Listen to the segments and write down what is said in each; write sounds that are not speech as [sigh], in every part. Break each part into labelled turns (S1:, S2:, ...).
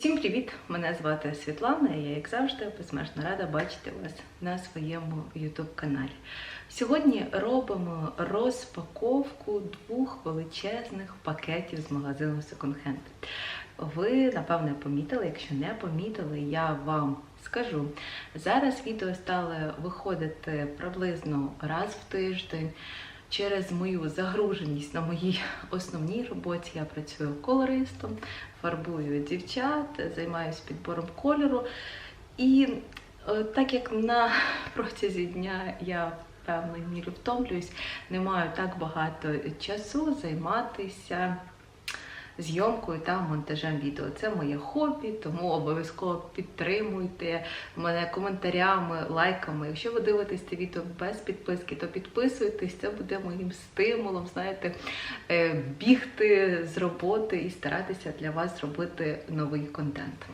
S1: Всім привіт! Мене звати Світлана, і я, як завжди, безмежно рада бачити вас на своєму YouTube каналі. Сьогодні робимо розпаковку двох величезних пакетів з магазину Second Hand. Ви, напевне, помітили, якщо не помітили, я вам скажу. Зараз відео стали виходити приблизно раз в тиждень. Через мою загруженість на моїй основній роботі я працюю колористом, фарбую дівчат, займаюся підбором кольору. І е, так як на [laughs] протязі дня я певною мірі втомлююсь, не маю так багато часу займатися зйомкою та монтажем відео. Це моє хобі, тому обов'язково підтримуйте мене коментарями, лайками. Якщо ви дивитесь це відео без підписки, то підписуйтесь, це буде моїм стимулом, знаєте, е, бігти з роботи і старатися для вас зробити новий контент.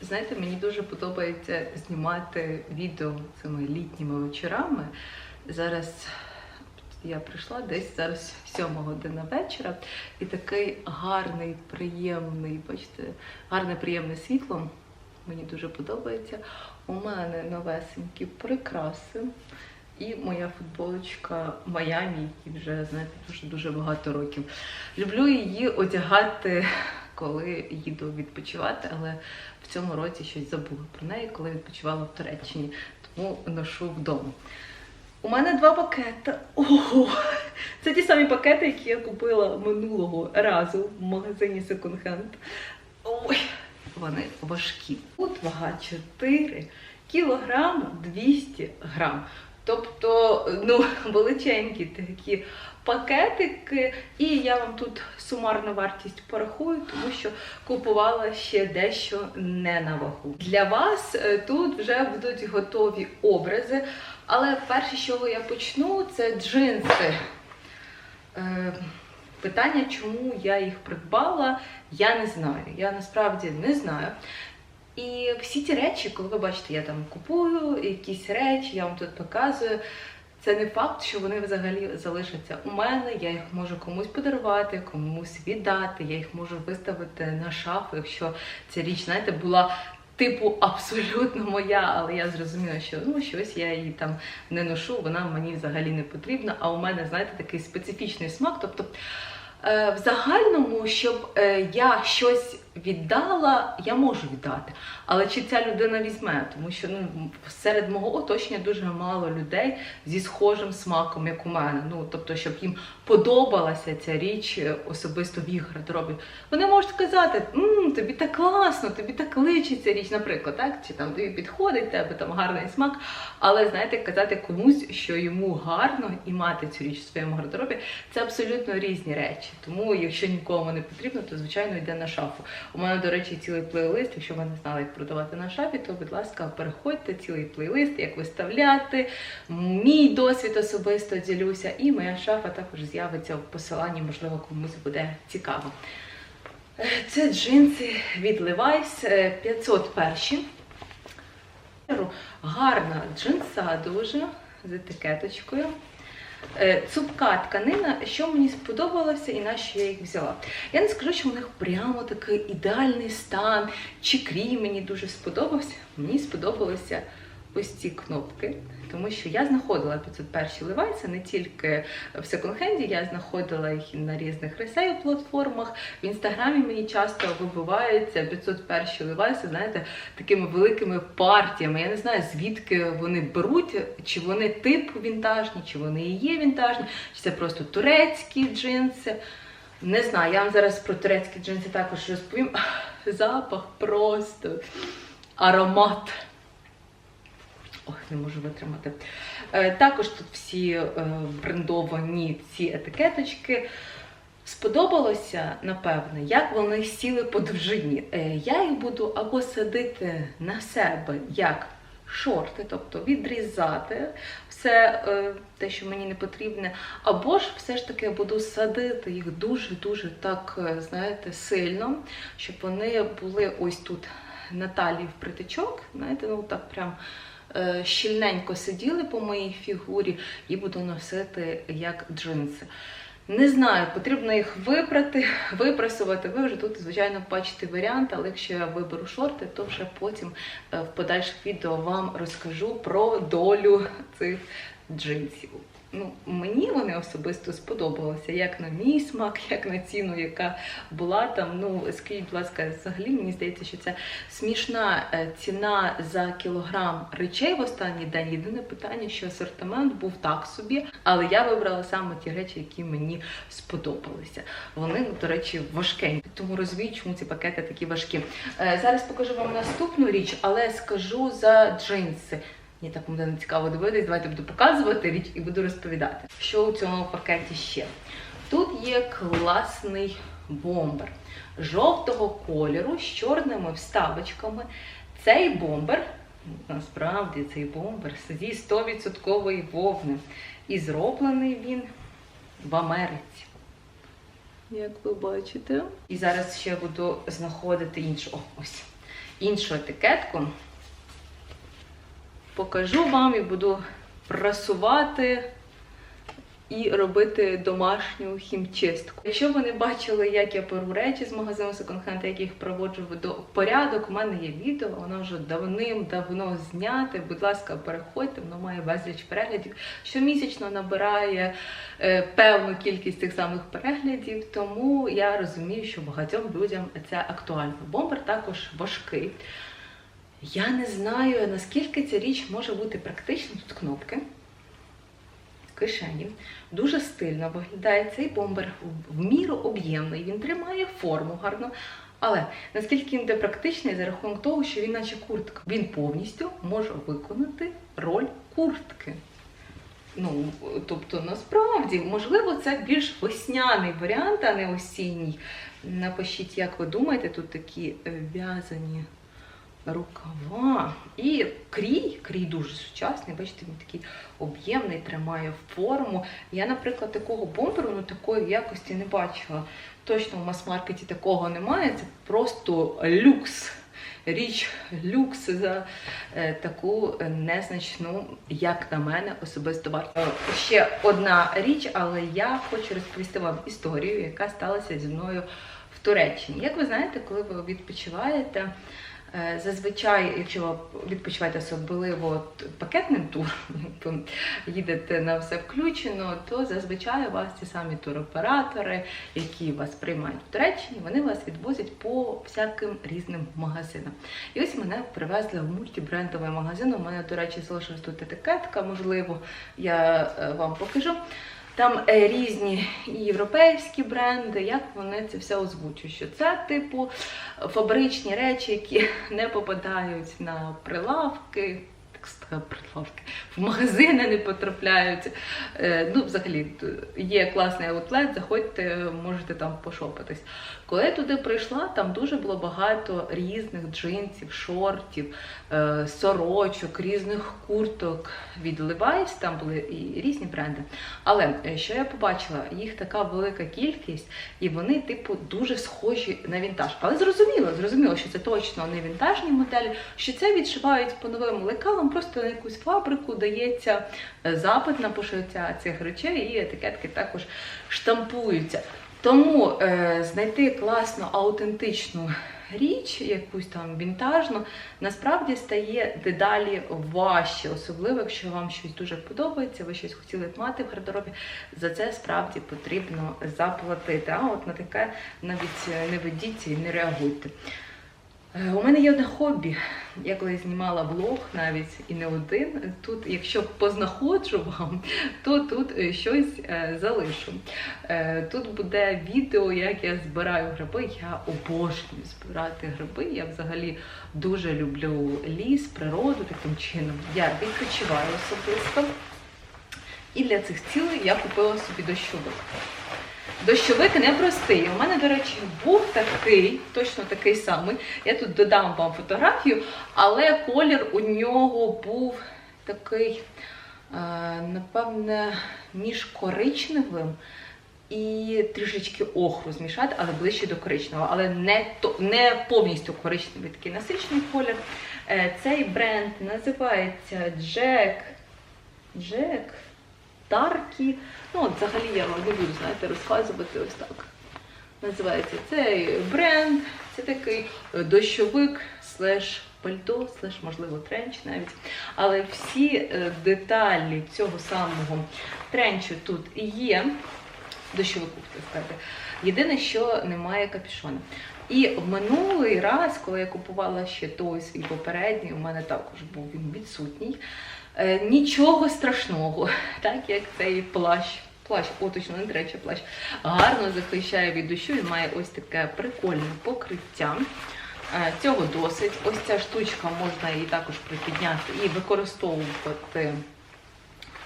S1: Знаєте, мені дуже подобається знімати відео цими літніми вечорами. Зараз я прийшла десь зараз 7 година вечора, і такий гарний, приємний, бачите, гарне приємне світло. Мені дуже подобається. У мене новесенькі прикраси. І моя футболочка Майамі, які вже знаєте дуже дуже багато років. Люблю її одягати, коли їду відпочивати, але в цьому році щось забула про неї, коли відпочивала в Туреччині, тому ношу вдома. У мене два пакети. Ого! Це ті самі пакети, які я купила минулого разу в магазині Second Hand. Ой, вони важкі. Тут вага 4 кілограми 200 грам. Тобто, ну, величенькі такі пакетики, і я вам тут сумарну вартість порахую, тому що купувала ще дещо не на вагу. Для вас е, тут вже будуть готові образи, але перше, з чого я почну, це джинси. Е, Питання, чому я їх придбала, я не знаю. Я насправді не знаю. І всі ті речі, коли ви бачите, я там купую якісь речі, я вам тут показую. Це не факт, що вони взагалі залишаться у мене. Я їх можу комусь подарувати, комусь віддати, я їх можу виставити на шафу, якщо ця річ, знаєте, була типу абсолютно моя, але я зрозуміла, що ну щось я її там не ношу, вона мені взагалі не потрібна. А у мене, знаєте, такий специфічний смак. Тобто, е, в загальному, щоб е, я щось віддала, я можу віддати. Але чи ця людина візьме? Тому що ну, серед мого оточення дуже мало людей зі схожим смаком, як у мене. Ну, тобто, щоб їм подобалася ця річ е, особисто в їх гардеробі. Вони можуть сказати, М, тобі так класно, тобі так личить річ, наприклад, так? чи там тобі підходить, тебе там гарний смак. Але знаєте, казати комусь, що йому гарно і мати цю річ в своєму гардеробі, це абсолютно різні речі. Тому, якщо нікому не потрібно, то звичайно йде на шафу. У мене, до речі, цілий плейлист. Якщо ви не знали, як продавати на шафі, то, будь ласка, переходьте цілий плейлист, як виставляти. Мій досвід особисто ділюся, і моя шафа також з'явиться в посиланні, можливо, комусь буде цікаво. Е, Це джинси від Levi's е, 501. Гарна джинса дуже з етикеточкою. Е, Цупка тканина, що мені сподобалося і на що я їх взяла. Я не скажу, що у них прямо такий ідеальний стан, чи крій мені дуже сподобався. Мені сподобалися ось ці кнопки, тому що я знаходила 501 левайси не тільки в секонд-хенді, я знаходила їх на різних ресейл платформах. В інстаграмі мені часто вибиваються 501 левайси, знаєте, такими великими партіями. Я не знаю, звідки вони беруть, чи вони типу вінтажні, чи вони і є вінтажні, чи це просто турецькі джинси. Не знаю, я вам зараз про турецькі джинси також розповім. Запах просто аромат. Ох, не можу витримати. Е, також тут всі е, брендовані ці етикеточки. Сподобалося, напевне, як вони сіли по довжині. Е, я їх буду або садити на себе як шорти, тобто відрізати все те, що мені не потрібне, або ж все ж таки буду садити їх дуже-дуже так, знаєте, сильно, щоб вони були ось тут на талії в притичок, знаєте, ну так прям щільненько сиділи по моїй фігурі і буду носити як джинси. Не знаю, потрібно їх випрати, [laughs] випрасувати. Ви вже тут, звичайно, бачите варіант, але якщо я виберу шорти, то вже потім е, в подальших відео вам розкажу про долю цих джинсів. Ну, мені вони особисто сподобалися, як на мій смак, як на ціну, яка була там. Ну, скажіть, будь ласка, взагалі мені здається, що це смішна е, ціна за кілограм речей в останній день. Єдине питання, що асортимент був так собі, але я вибрала саме ті речі, які мені сподобалися. Вони, ну, до речі, важкенькі, тому розумію, чому ці пакети такі важкі. Е, Зараз покажу вам наступну річ, але скажу за джинси. Мені так буде не цікаво дивитись, давайте буду показувати річ і буду розповідати, що у цьому пакеті ще. Тут є класний бомбер жовтого кольору з чорними вставочками. Цей бомбер, насправді цей бомбер зі 100% вовни. І зроблений він в Америці. Як ви бачите. І зараз ще буду знаходити іншу, о, ось, іншу етикетку покажу вам і буду прасувати і робити домашню хімчистку. Якщо ви не бачили, як я перу речі з магазину секонд-хенд, як їх проводжу до порядок, у мене є відео, воно вже давним-давно зняте. Будь ласка, переходьте, воно має безліч переглядів. Щомісячно набирає е, певну кількість цих самих переглядів, тому я розумію, що багатьом людям це актуально. Бомбер також важкий. Я не знаю, наскільки ця річ може бути практична. Тут кнопки кишені. Дуже стильно виглядає цей бомбер в міру об'ємний, він тримає форму гарно. Але наскільки він буде практичний за рахунок того, що він наче куртка, він повністю може виконати роль куртки. Ну, тобто, насправді, можливо, це більш весняний варіант, а не осінній. Напишіть, як ви думаєте, тут такі е, в'язані рукава. І крій, крій дуже сучасний, бачите, він такий об'ємний, тримає форму. Я, наприклад, такого бомберу, ну такої якості не бачила. Точно в мас-маркеті такого немає. Це просто люкс. Річ люкс за е, таку незначну, як на мене, особисто варту. Ще одна річ, але я хочу розповісти вам історію, яка сталася зі мною в Туреччині. Як ви знаєте, коли ви відпочиваєте, Е, Зазвичай, якщо відпочиваєте особливо пакетним туром, [laughs] їдете на все включено, то зазвичай у вас ті самі туроператори, які вас приймають в Туреччині, вони вас відвозять по всяким різним магазинам. І ось мене привезли в мультибрендовий магазин. У мене, до речі, залишилась тут етикетка, можливо, я е, вам покажу. Там е, різні європейські бренди, як вони це все озвучують. Що це, типу, фабричні речі, які [laughs] не попадають на прилавки. Прилавки в магазини не потрапляють. Е, ну, взагалі, є класний аутлет, заходьте, можете там пошопитись. Коли я туди прийшла, там дуже було багато різних джинсів, шортів, е, сорочок, різних курток від Levi's, там були і різні бренди. Але е, що я побачила, їх така велика кількість, і вони, типу, дуже схожі на вінтаж. Але зрозуміло, зрозуміло, що це точно не вінтажні моделі, що це відшивають по новим лекалам, просто на якусь фабрику дається е, запит на пошиття цих речей, і етикетки також штампуються. Тому е, знайти класну, аутентичну річ, якусь там вінтажну, насправді стає дедалі важче, особливо, якщо вам щось дуже подобається, ви щось хотіли б мати в гардеробі, за це справді потрібно заплатити. А от на таке навіть не ведіться і не реагуйте. Е, у мене є одне хобі. Я коли знімала влог навіть і не один. Тут, якщо познаходжу вам, то тут е, щось е, залишу. Тут буде відео, як я збираю гриби. Я обожнюю збирати гриби. Я взагалі дуже люблю ліс, природу таким чином. Я відпочиваю особисто. І для цих цілей я купила собі дощовик. Дощовик непростий. У мене, до речі, був такий, точно такий самий. Я тут додам вам фотографію, але колір у нього був такий, е, напевне, між коричневим і трішечки охру змішати, але ближче до коричневого. Але не не повністю коричневий такий насичений колір. Е, цей бренд називається Jack. Jack. Таркі. Ну, от взагалі я вам буду, знаєте, розказувати ось так. Називається цей бренд. Це такий е, дощовик, слеш пальто, слеш, можливо, тренч навіть. Але всі е, деталі цього самого тренчу тут є. Дощовику, так сказати. Єдине, що немає капюшона. І в минулий раз, коли я купувала ще той свій попередній, у мене також був він відсутній. Е, Нічого страшного, [laughs] так як цей плащ. Плащ, о, точно, не трече плащ. Гарно захищає від дощу і має ось таке прикольне покриття. Е, Цього досить. Ось ця штучка можна її також припідняти і використовувати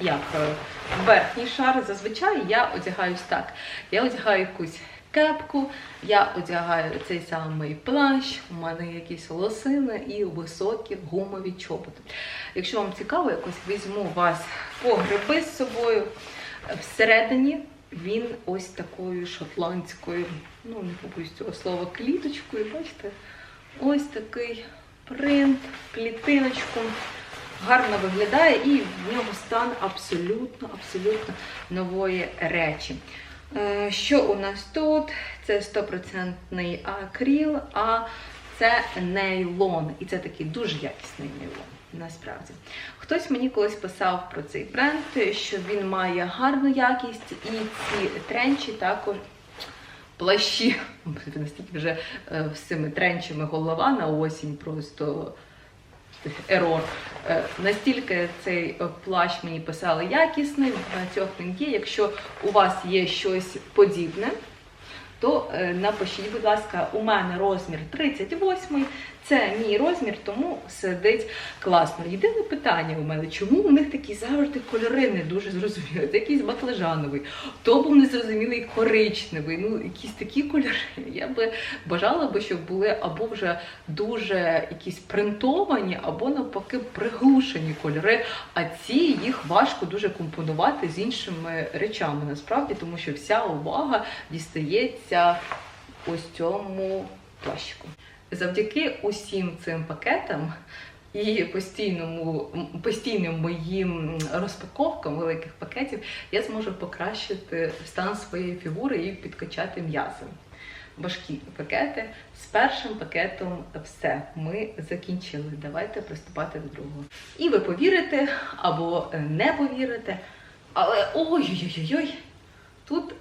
S1: як е, верхній шар. Зазвичай я одягаюсь так. Я одягаю якусь кепку, я одягаю цей самий плащ, у мене якісь лосини і високі гумові чоботи. Якщо вам цікаво, якось візьму вас по гриби з собою. Всередині він ось такою шотландською, ну не побоюсь цього слова, кліточкою. Бачите? Ось такий принт, клітиночку. Гарно виглядає і в ньому стан абсолютно, абсолютно нової речі. Е, Що у нас тут? Це 100% акріл, а це нейлон. І це такий дуже якісний нейлон. Насправді, хтось мені колись писав про цей бренд, що він має гарну якість, і ці тренчі також плащі. Настільки вже е, з цими тренчами голова на осінь просто ерор. Е, Настільки цей е, плащ мені писали якісний, в багатьох він є. Якщо у вас є щось подібне, то е, напишіть, будь ласка, у мене розмір 38, це мій розмір, тому сидить класно. Єдине питання у мене, чому у них такі завжди кольори не дуже зрозумілі? Це якийсь баклажановий, то був незрозумілий коричневий, ну якісь такі кольори. Я би бажала би, щоб були або вже дуже якісь принтовані, або навпаки приглушені кольори. А ці їх важко дуже компонувати з іншими речами насправді, тому що вся увага дістається ось цьому плащику. Завдяки усім цим пакетам і постійному, постійним моїм розпаковкам великих пакетів я зможу покращити стан своєї фігури і підкачати м'язи. Важкі пакети. З першим пакетом все. Ми закінчили. Давайте приступати до другого. І ви повірите або не повірите, але ой-ой-ой, тут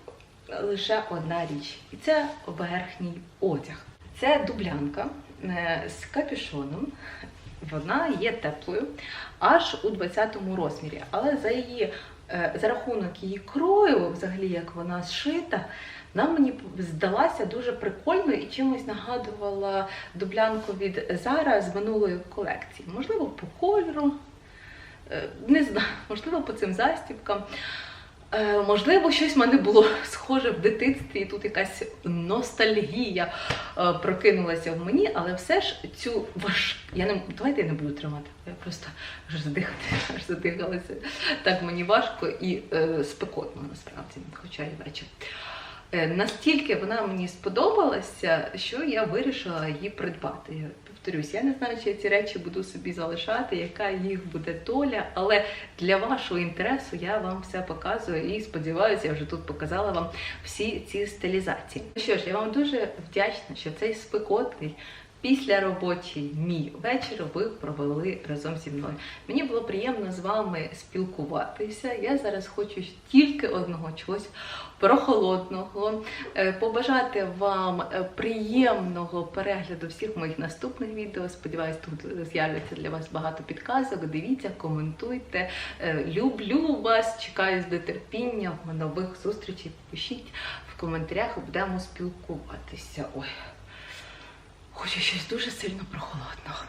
S1: лише одна річ, і це верхній одяг. Це дублянка е, з капюшоном. Вона є теплою аж у 20-му розмірі, але за її е, за рахунок її крою, взагалі як вона зшита, вона мені здалася дуже прикольною і чимось нагадувала дублянку від Zara з минулої колекції. Можливо, по кольору, е, не знаю, [laughs] можливо, по цим застібкам. Е, Можливо, щось в мене було [laughs] схоже в дитинстві, і тут якась ностальгія е, прокинулася в мені, але все ж цю важ... Я не давайте я не буду тримати. Я просто аж задихати, [laughs] аж задихалася. Так мені важко і е, спекотно насправді, хоча і вечір. Е, Настільки вона мені сподобалася, що я вирішила її придбати. Я повторюсь, я не знаю, чи я ці речі буду собі залишати, яка їх буде доля, але для вашого інтересу я вам все показую і сподіваюся, я вже тут показала вам всі ці стилізації. Що ж, я вам дуже вдячна, що цей спекотний. Після робочий мій вечір ви провели разом зі мною. Мені було приємно з вами спілкуватися. Я зараз хочу тільки одного чогось прохолодного, е, побажати вам е, приємного перегляду всіх моїх наступних відео. Сподіваюсь, тут з'являться для вас багато підказок. Дивіться, коментуйте. Е, Люблю вас, чекаю з нетерпінням нових зустрічей. Пишіть в коментарях, будемо спілкуватися. Ой. Хочу щось дуже сильно прохолодного.